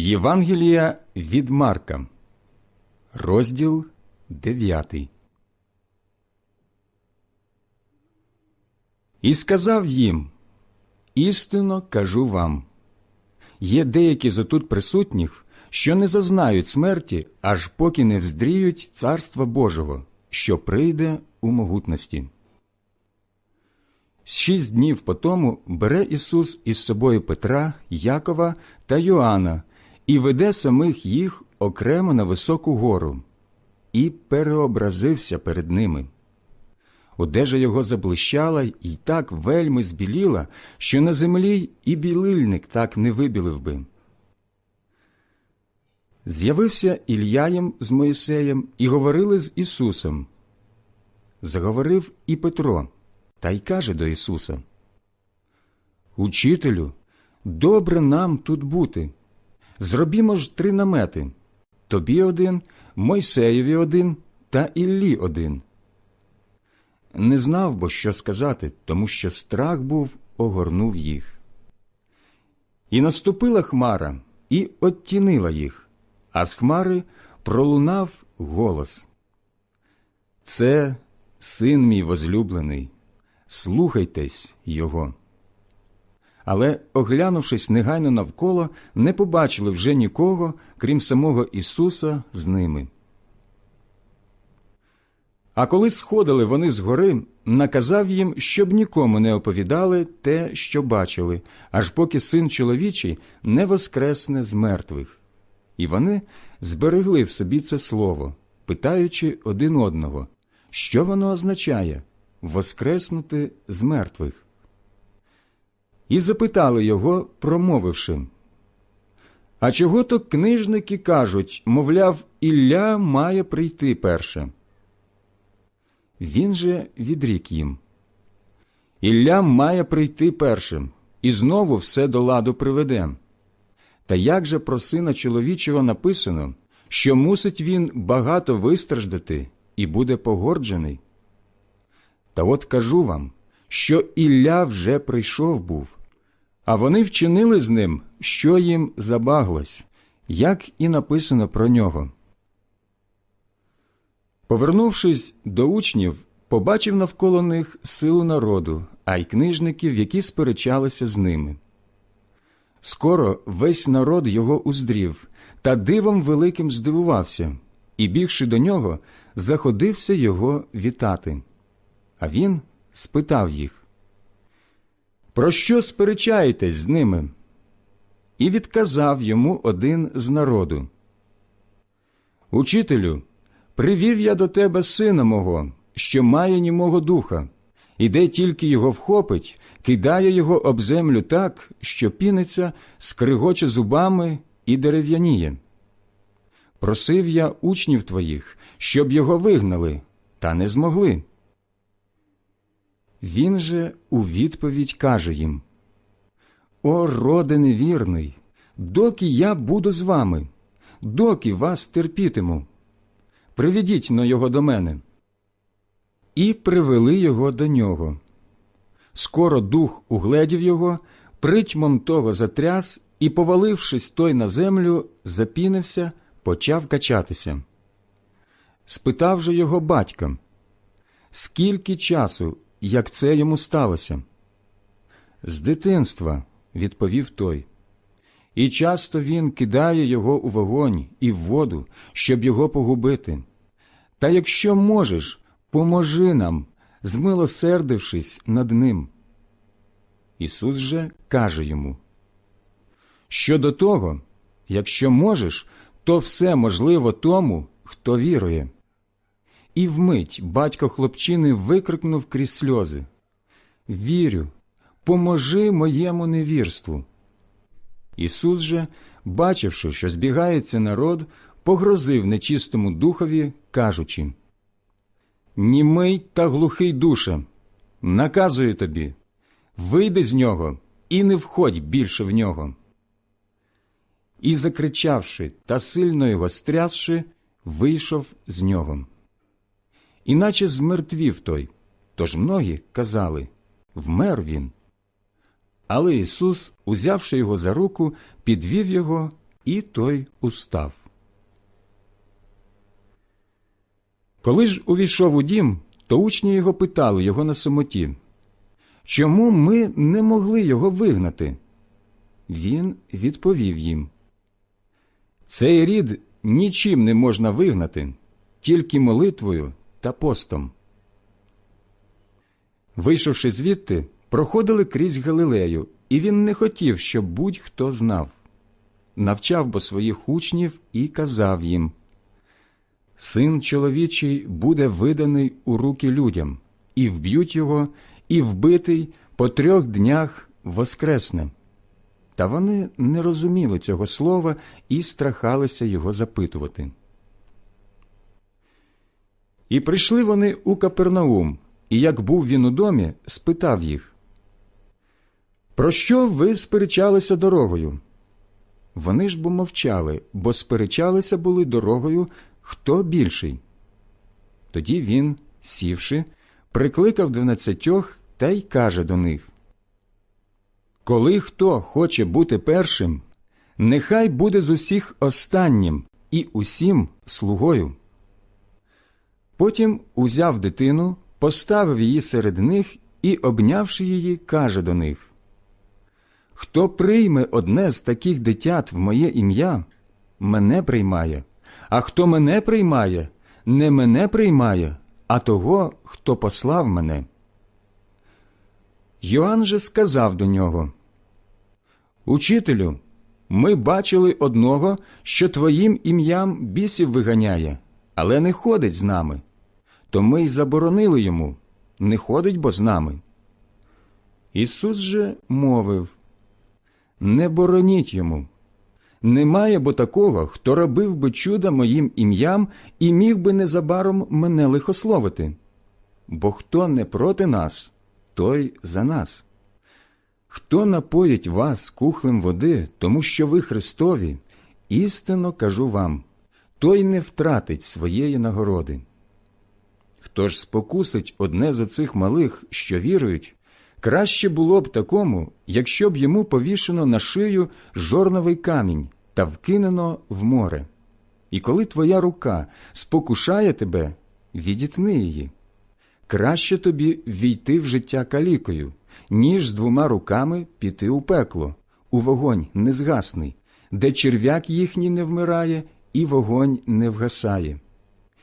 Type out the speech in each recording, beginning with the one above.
Євангелія від Марка, розділ 9. І сказав їм: Істинно кажу вам: є деякі з отут присутніх, що не зазнають смерті, аж поки не вздріють Царства Божого, що прийде у могутності. Шість днів по тому бере Ісус із собою Петра, Якова та Йоанна і веде самих їх окремо на високу гору, і переобразився перед ними. Одежа його заблищала і так вельми збіліла, що на землі і білильник так не вибілив би. З'явився Ільяєм з Моїсеєм і говорили з Ісусом. Заговорив і Петро, та й каже до Ісуса: Учителю, добре нам тут бути. Зробімо ж три намети тобі один, Мойсеєві один та Іллі один. Не знав бо, що сказати, тому що страх був огорнув їх. І наступила хмара і оттінила їх, а з хмари пролунав голос. Це син мій возлюблений, слухайтесь його. Але, оглянувшись негайно навколо, не побачили вже нікого, крім самого Ісуса з ними. А коли сходили вони з гори, наказав їм, щоб нікому не оповідали те, що бачили, аж поки син чоловічий не воскресне з мертвих. І вони зберегли в собі це слово, питаючи один одного, що воно означає воскреснути з мертвих. І запитали його, промовивши. А чого то книжники кажуть, мовляв, Ілля має прийти перше. Він же відрік їм. Ілля має прийти першим, і знову все до ладу приведе. Та як же про сина чоловічого написано, що мусить він багато вистраждати і буде погорджений? Та от кажу вам, що Ілля вже прийшов був, а вони вчинили з ним, що їм забаглось, як і написано про нього. Повернувшись до учнів, побачив навколо них силу народу, а й книжників, які сперечалися з ними. Скоро весь народ його уздрів та дивом великим здивувався, і, бігши до нього, заходився його вітати. А він спитав їх Про що сперечаєтесь з ними? І відказав йому один з народу. Учителю, Привів я до тебе сина мого, що має німого духа, і де тільки його вхопить, кидає його об землю так, що піниться, скригоче зубами і дерев'яніє. Просив я учнів твоїх, щоб його вигнали, та не змогли. Він же у відповідь каже їм О, роде невірний, доки я буду з вами, доки вас терпітиму приведіть но його до мене. І привели його до нього. Скоро дух угледів його, притьмом того затряс і, повалившись той на землю, запінився, почав качатися. Спитав же його батька, скільки часу, як це йому сталося? З дитинства, відповів той. І часто він кидає його у вогонь і в воду, щоб його погубити. Та якщо можеш, поможи нам, змилосердившись над ним. Ісус же каже йому Щодо того, якщо можеш, то все можливо тому, хто вірує. І вмить батько хлопчини викрикнув крізь сльози Вірю, поможи моєму невірству. Ісус же, бачивши, що збігається народ, погрозив нечистому духові, кажучи Німий та глухий душе, наказую тобі, вийди з нього і не входь більше в нього. І, закричавши та сильно його стрясши, вийшов з нього. Іначе змертвів той, тож многі казали вмер він. Але Ісус, узявши його за руку, підвів його і той устав. Коли ж увійшов у дім, то учні його питали його на самоті, чому ми не могли його вигнати? Він відповів їм Цей рід нічим не можна вигнати, тільки молитвою та постом. Вийшовши звідти, проходили крізь Галилею, і він не хотів, щоб будь-хто знав. Навчав бо своїх учнів і казав їм Син чоловічий буде виданий у руки людям, і вб'ють його, і вбитий по трьох днях воскресне. Та вони не розуміли цього слова і страхалися його запитувати. І прийшли вони у Капернаум, і як був він у домі, спитав їх Про що ви сперечалися дорогою? Вони ж бо мовчали, бо сперечалися були дорогою хто більший. Тоді він, сівши, прикликав дванадцятьох та й каже до них Коли хто хоче бути першим, нехай буде з усіх останнім і усім слугою. Потім узяв дитину, поставив її серед них і, обнявши її, каже до них Хто прийме одне з таких дитят в моє ім'я, мене приймає, а хто мене приймає, не мене приймає, а того, хто послав мене. Йоанн же сказав до нього Учителю, ми бачили одного, що твоїм ім'ям бісів виганяє, але не ходить з нами. То ми й заборонили йому не ходить бо з нами. Ісус же мовив Не бороніть йому. Немає бо такого, хто робив би чуда моїм ім'ям і міг би незабаром мене лихословити. Бо хто не проти нас, той за нас. Хто напоїть вас кухлем води, тому що ви Христові, істинно кажу вам, той не втратить своєї нагороди. Хто ж спокусить одне з оцих малих, що вірують, краще було б такому, якщо б йому повішено на шию жорновий камінь та вкинено в море. І коли твоя рука спокушає тебе, відітни її. Краще тобі війти в життя калікою, ніж з двома руками піти у пекло, у вогонь незгасний, де черв'як їхній не вмирає, і вогонь не вгасає.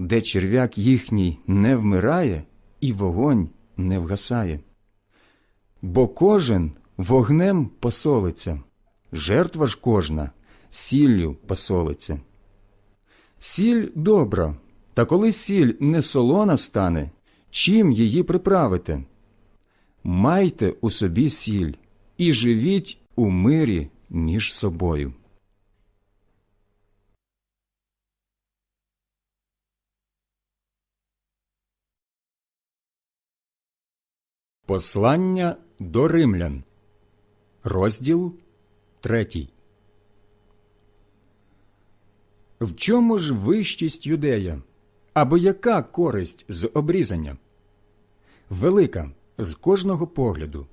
де черв'як їхній не вмирає і вогонь не вгасає. Бо кожен вогнем посолиться, жертва ж кожна сіллю посолиться. Сіль добра, та коли сіль не солона стане, чим її приправите? Майте у собі сіль і живіть у мирі між собою. Послання до римлян, розділ третій. В чому ж вищість юдея? Або яка користь з обрізання? Велика з кожного погляду.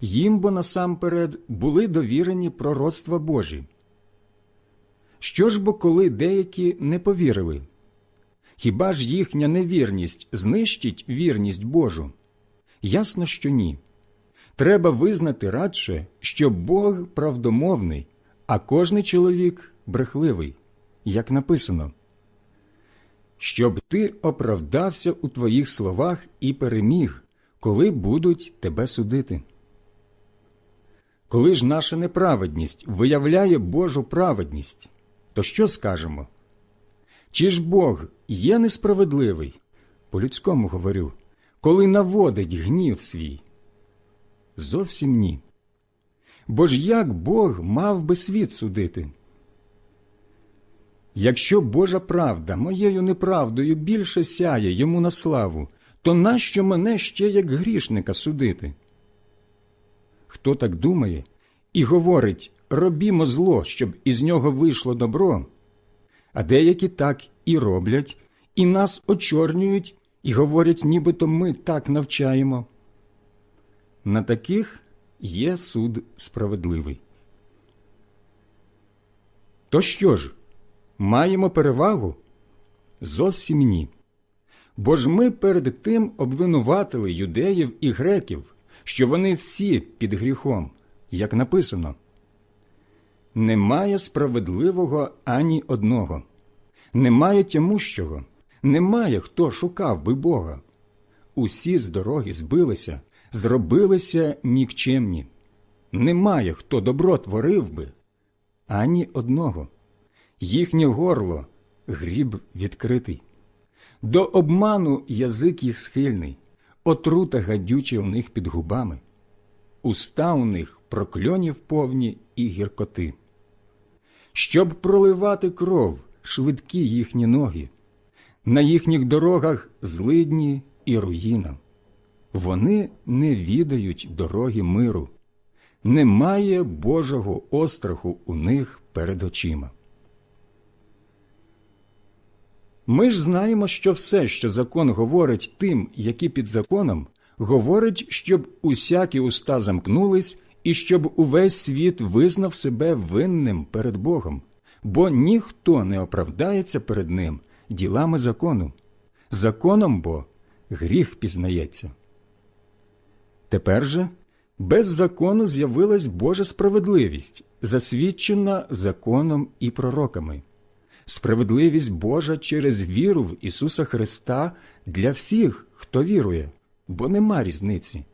Їм бо насамперед були довірені пророцтва Божі. Що ж бо коли деякі не повірили? Хіба ж їхня невірність знищить вірність Божу? Ясно, що ні. Треба визнати радше, що Бог правдомовний, а кожний чоловік брехливий, як написано. Щоб ти оправдався у твоїх словах і переміг, коли будуть тебе судити. Коли ж наша неправедність виявляє Божу праведність, то що скажемо? Чи ж Бог є несправедливий? По людському говорю коли наводить гнів свій? Зовсім ні. Бо ж як Бог мав би світ судити? Якщо Божа правда моєю неправдою більше сяє йому на славу, то нащо мене ще як грішника судити? Хто так думає і говорить робімо зло, щоб із нього вийшло добро, а деякі так і роблять, і нас очорнюють, і говорять, нібито ми так навчаємо. На таких є суд справедливий. То що ж, маємо перевагу? Зовсім ні. Бо ж ми перед тим обвинуватили юдеїв і греків, що вони всі під гріхом, як написано. Немає справедливого ані одного, немає тямущого, немає хто шукав би Бога. Усі з дороги збилися, зробилися нікчемні. Немає хто добро творив би, ані одного. Їхнє горло гріб відкритий. До обману язик їх схильний, отрута гадюча у них під губами, уста у них прокльонів повні і гіркоти. Щоб проливати кров швидкі їхні ноги, на їхніх дорогах злидні і руїна. Вони не відають дороги миру, немає Божого остраху у них перед очима. Ми ж знаємо, що все, що закон говорить тим, які під законом, говорить, щоб усякі уста замкнулись і щоб увесь світ визнав себе винним перед Богом, бо ніхто не оправдається перед Ним ділами закону. Законом бо гріх пізнається. Тепер же без закону з'явилась Божа справедливість, засвідчена законом і пророками справедливість Божа через віру в Ісуса Христа для всіх, хто вірує, бо нема різниці.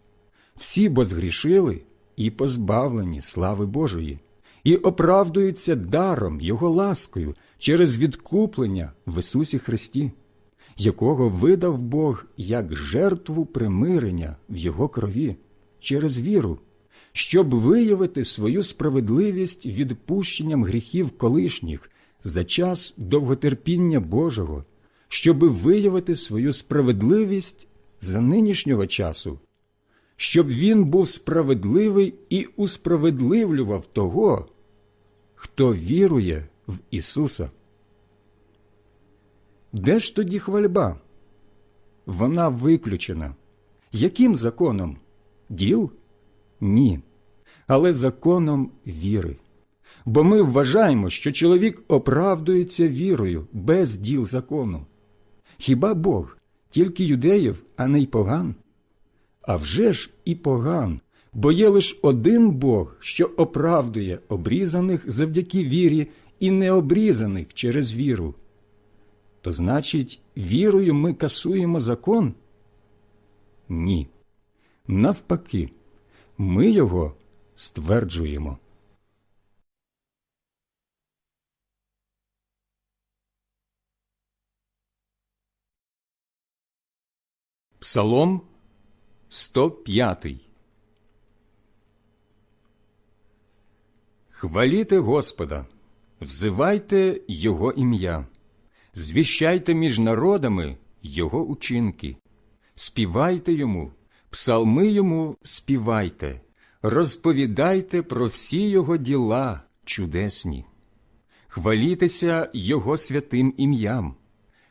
Всі бо згрішили і позбавлені слави Божої, і оправдуються даром Його ласкою через відкуплення в Ісусі Христі, якого видав Бог як жертву примирення в Його крові через віру. Щоб виявити свою справедливість відпущенням гріхів колишніх за час довготерпіння Божого, щоби виявити свою справедливість за нинішнього часу, щоб він був справедливий і усправедливлював того, хто вірує в Ісуса. Де ж тоді хвальба? Вона виключена. Яким законом? Діл? Ні. Але законом віри бо ми вважаємо, що чоловік оправдується вірою без діл закону. Хіба Бог тільки юдеїв, а не й поган? А вже ж і поган, бо є лиш один Бог, що оправдує обрізаних завдяки вірі і необрізаних через віру. То значить, вірою ми касуємо закон? Ні. Навпаки, ми його стверджуємо. Псалом 105 Хваліте Господа, взивайте Його ім'я, звіщайте між народами Його учинки, співайте йому, псалми йому співайте, розповідайте про всі Його діла чудесні, хвалітеся Його святим ім'ям,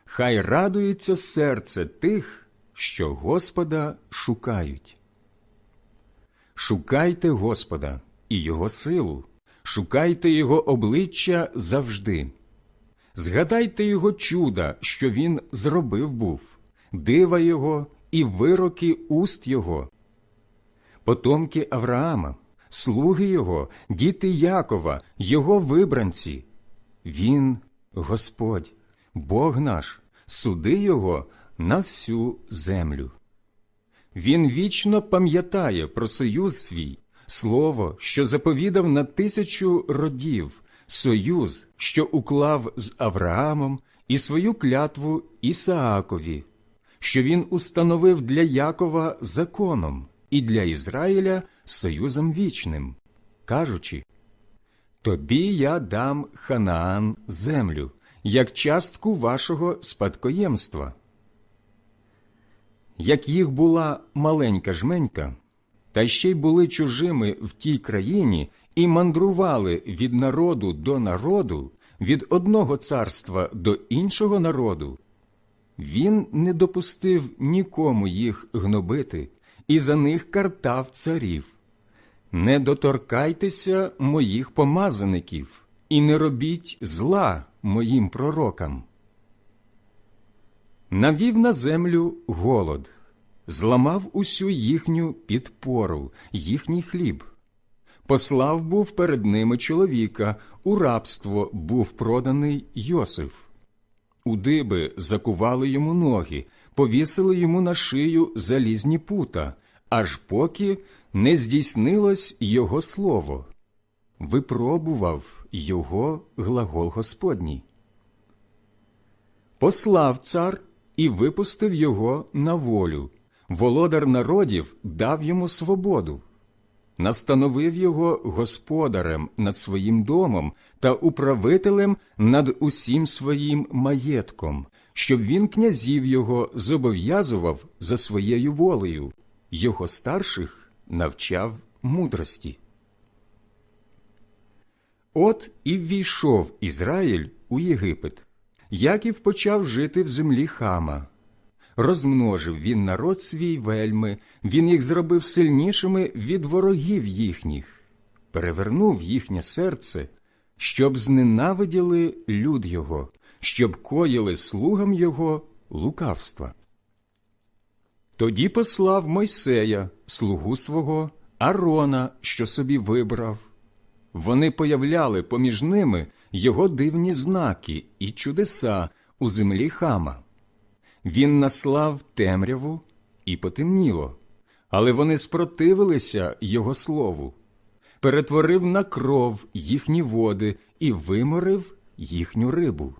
хай радується серце тих що Господа шукають. Шукайте Господа і Його силу, шукайте Його обличчя завжди. Згадайте Його чуда, що Він зробив був, дива Його і вироки уст Його, потомки Авраама, слуги Його, діти Якова, Його вибранці. Він Господь, Бог наш, суди Його на всю землю. Він вічно пам'ятає про союз свій, слово, що заповідав на тисячу родів, союз, що уклав з Авраамом і свою клятву Ісаакові, що він установив для Якова законом і для Ізраїля союзом вічним, кажучи Тобі я дам Ханаан землю, як частку вашого спадкоємства. Як їх була маленька жменька, та ще й були чужими в тій країні і мандрували від народу до народу, від одного царства до іншого народу, він не допустив нікому їх гнобити і за них картав царів. Не доторкайтеся моїх помазаників і не робіть зла моїм пророкам. Навів на землю голод, зламав усю їхню підпору, їхній хліб. Послав був перед ними чоловіка, у рабство був проданий Йосиф. У диби закували йому ноги, повісили йому на шию залізні пута, аж поки не здійснилось його слово. Випробував його глагол Господній. Послав цар і випустив його на волю. Володар народів дав йому свободу. Настановив його господарем над своїм домом та управителем над усім своїм маєтком, щоб він князів його зобов'язував за своєю волею, його старших навчав мудрості. От і ввійшов Ізраїль у Єгипет. Яків почав жити в землі хама. Розмножив він народ свій вельми, він їх зробив сильнішими від ворогів їхніх, перевернув їхнє серце, щоб зненавиділи люд його, щоб коїли слугам його лукавства. Тоді послав Мойсея, слугу свого, Арона, що собі вибрав. Вони появляли поміж ними його дивні знаки і чудеса у землі хама. Він наслав темряву і потемніло, але вони спротивилися його слову, перетворив на кров їхні води і виморив їхню рибу.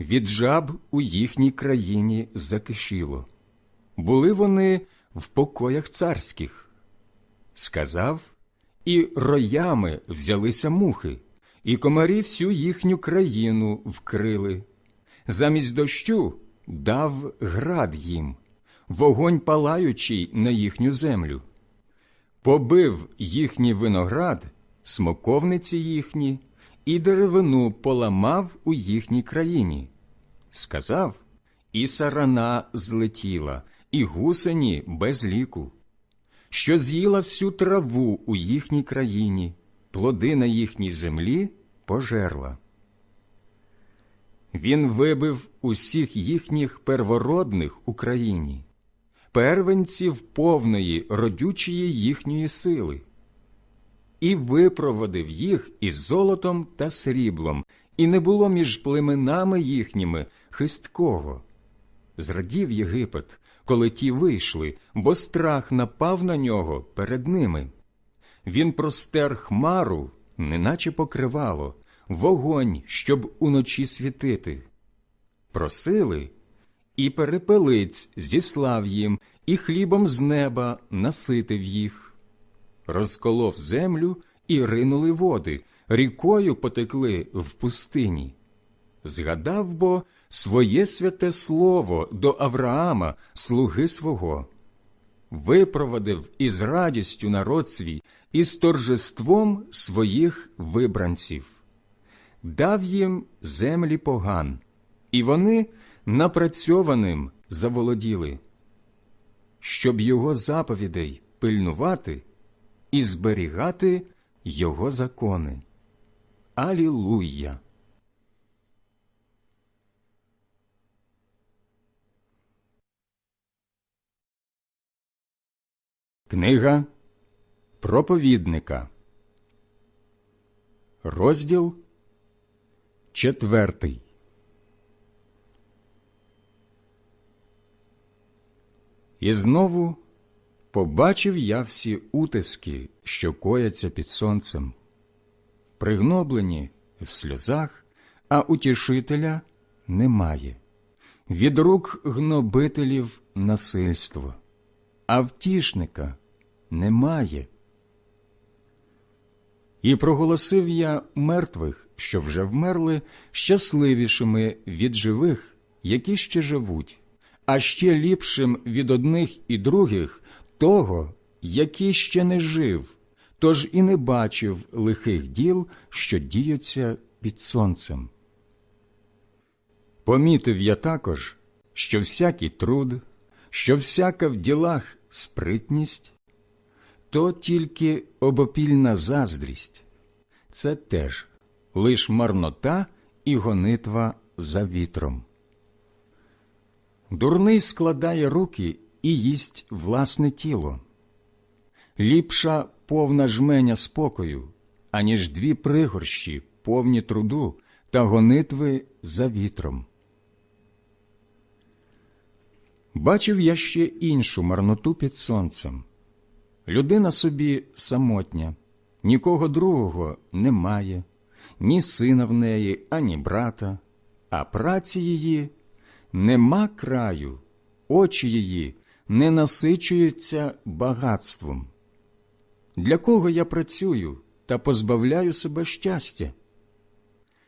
Від жаб у їхній країні закишіло. Були вони в покоях царських. Сказав, і роями взялися мухи, і комарі всю їхню країну вкрили. Замість дощу дав град їм, вогонь палаючий на їхню землю, побив їхній виноград, смоковниці їхні, і деревину поламав у їхній країні. Сказав, і сарана злетіла, і гусені без ліку, що з'їла всю траву у їхній країні, плоди на їхній землі пожерла. Він вибив усіх їхніх первородних Україні, первенців повної родючої їхньої сили, і випроводив їх із золотом та сріблом, і не було між племенами їхніми хисткого. Зрадів Єгипет, коли ті вийшли, бо страх напав на нього перед ними. Він простер хмару, неначе покривало, вогонь, щоб уночі світити. Просили, і перепелиць зіслав їм, і хлібом з неба наситив їх. Розколов землю і ринули води, рікою потекли в пустині. Згадав бо своє святе слово до Авраама, слуги свого, випроводив із радістю народ свій і з торжеством своїх вибранців дав їм землі поган, і вони напрацьованим заволоділи, щоб його заповідей пильнувати і зберігати його закони. Алілуя! Книга проповідника, розділ Четвертий. І знову побачив я всі утиски, що кояться під сонцем, пригноблені в сльозах, а утішителя немає, від рук гнобителів насильство, а втішника немає. І проголосив я мертвих, що вже вмерли, щасливішими від живих, які ще живуть, а ще ліпшим від одних і других того, який ще не жив, тож і не бачив лихих діл, що діються під сонцем. Помітив я також, що всякий труд, що всяка в ділах спритність, то тільки обопільна заздрість, це теж лиш марнота і гонитва за вітром. Дурний складає руки і їсть власне тіло. Ліпша повна жменя спокою, аніж дві пригорщі, повні труду та гонитви за вітром. Бачив я ще іншу марноту під сонцем. Людина собі самотня, нікого другого немає, ні сина в неї, ані брата, а праці її нема краю, очі її не насичуються багатством. Для кого я працюю та позбавляю себе щастя?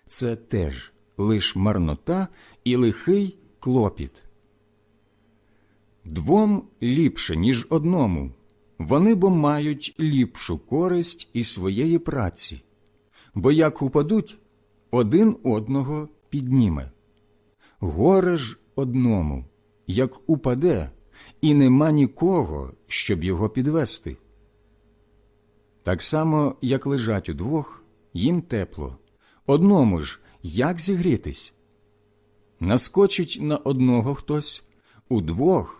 Це теж лиш марнота і лихий клопіт. Двом ліпше, ніж одному, вони бо мають ліпшу користь із своєї праці, бо як упадуть, один одного підніме. Горе ж одному, як упаде, і нема нікого, щоб його підвести. Так само, як лежать удвох, їм тепло, одному ж як зігрітись? Наскочить на одного хтось, удвох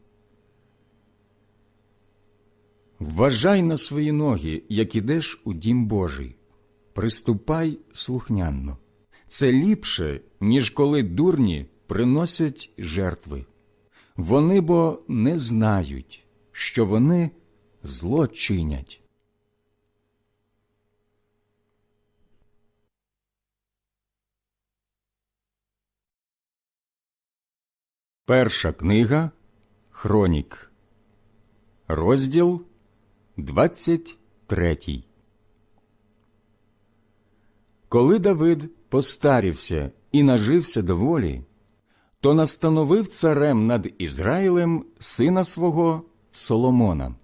Вважай на свої ноги, як ідеш у дім Божий, приступай слухнянно. Це ліпше, ніж коли дурні приносять жертви. Вони бо не знають, що вони зло чинять. Перша книга Хронік, розділ 23 Коли Давид постарівся і нажився доволі, то настановив царем над Ізраїлем сина свого Соломона.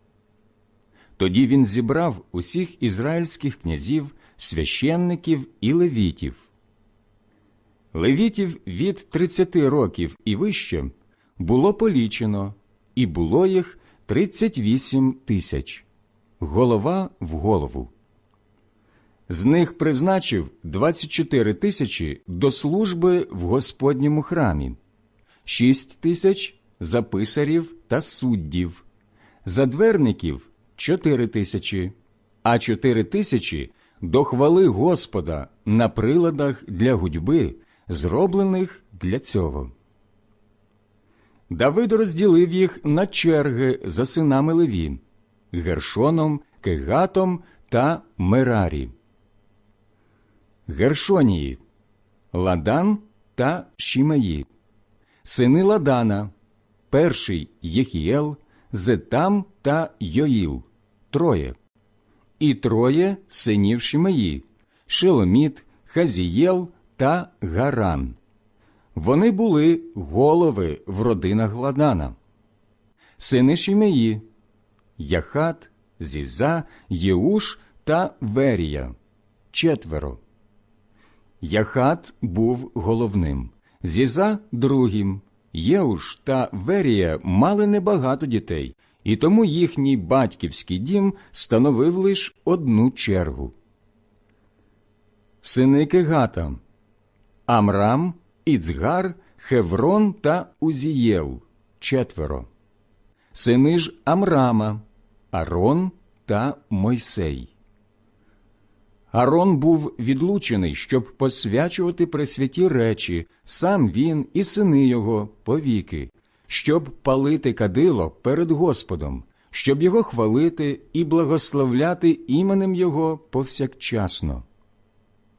Тоді він зібрав усіх ізраїльських князів, священників і левітів. Левітів від 30 років і вище було полічено, і було їх 38 тисяч, голова в голову. З них призначив 24 тисячі до служби в Господньому храмі, 6 тисяч за писарів та суддів, за дверників 4 тисячі, а 4 тисячі до хвали Господа на приладах для гудьби, зроблених для цього. Давид розділив їх на черги за синами Леві, Гершоном, Кегатом та Мерарі. Гершонії, Ладан та Шімеї, сини Ладана, перший Єхіел, Зетам та Йоїл, троє, і троє синів Шімеї, Шеломіт, Хазієл та Гаран. Вони були голови в родинах Ладана, сини Шімеї, Яхат, Зіза, Єуш та Верія, четверо. Яхат був головним, Зіза другим. Єуш та Верія мали небагато дітей, і тому їхній батьківський дім становив лише одну чергу. Сини Кегата Амрам, Іцгар, Хеврон та Узієл четверо. Сини ж Амрама, Арон та Мойсей. Арон був відлучений, щоб посвячувати пресвяті речі, сам він і сини його повіки, щоб палити кадило перед Господом, щоб його хвалити і благословляти іменем Його повсякчасно.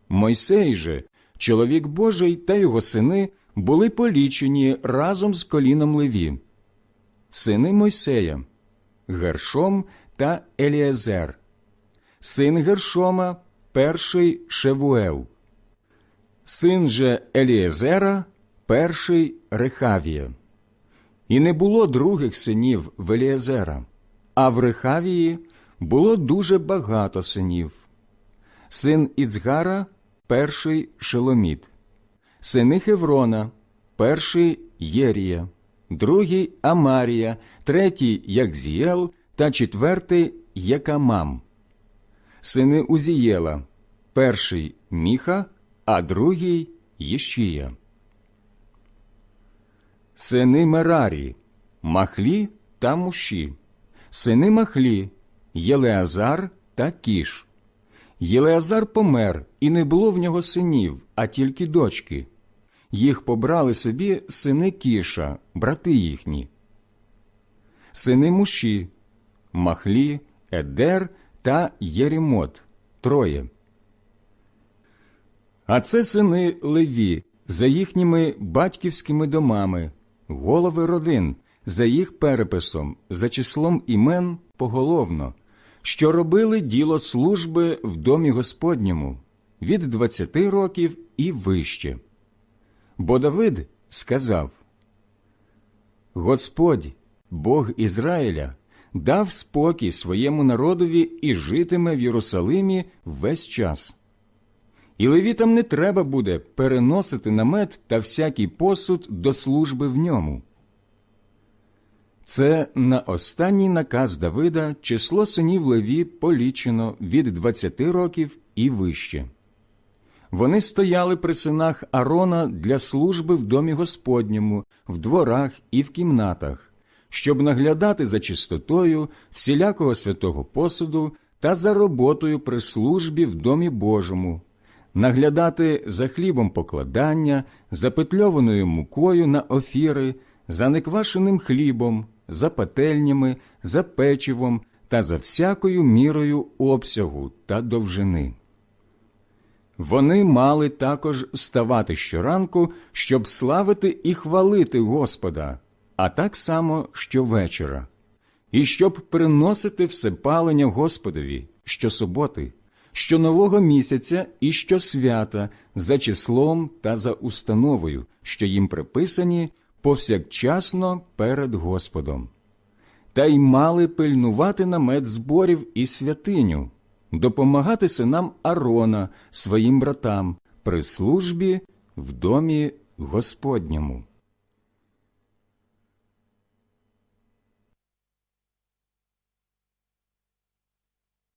Мойсей же, чоловік Божий та його сини були полічені разом з коліном Леві. Сини Мойсея Гершом та Еліезер, син Гершома перший Шевуел, син же Еліезера перший Рехавія. І не було других синів в Еліезера, а в Рехавії було дуже багато синів. Син Іцгара перший Шеломіт, сини Хеврона, перший Єрія, другий Амарія, третій Якзієл та четвертий Якамам. Сини Узієла, перший Міха, а другий Єщія. Сини Мерарі, Махлі та Муші, сини Махлі, Єлеазар та Кіш. Єлеазар помер, і не було в нього синів, а тільки дочки. Їх побрали собі сини Кіша, брати їхні. Сини Муші, Махлі, Едер та Єрімот троє. А це сини Леві за їхніми батьківськими домами, голови родин, за їх переписом, за числом імен поголовно, що робили діло служби в домі Господньому від двадцяти років і вище. Бо Давид сказав Господь, Бог Ізраїля, дав спокій своєму народові і житиме в Єрусалимі весь час. І левітам не треба буде переносити намет та всякий посуд до служби в ньому. Це на останній наказ Давида число синів Леві полічено від двадцяти років і вище. Вони стояли при синах Арона для служби в домі Господньому, в дворах і в кімнатах, щоб наглядати за чистотою всілякого святого посуду та за роботою при службі в домі Божому, наглядати за хлібом покладання, за петльованою мукою на офіри, за неквашеним хлібом, за пательнями, за печивом та за всякою мірою обсягу та довжини. Вони мали також ставати щоранку, щоб славити і хвалити Господа, а так само щовечора, і щоб приносити всепалення Господові щосуботи, щонового місяця і щосвята за числом та за установою, що їм приписані повсякчасно перед Господом. Та й мали пильнувати намет зборів і святиню, допомагати синам Арона, своїм братам, при службі в домі Господньому.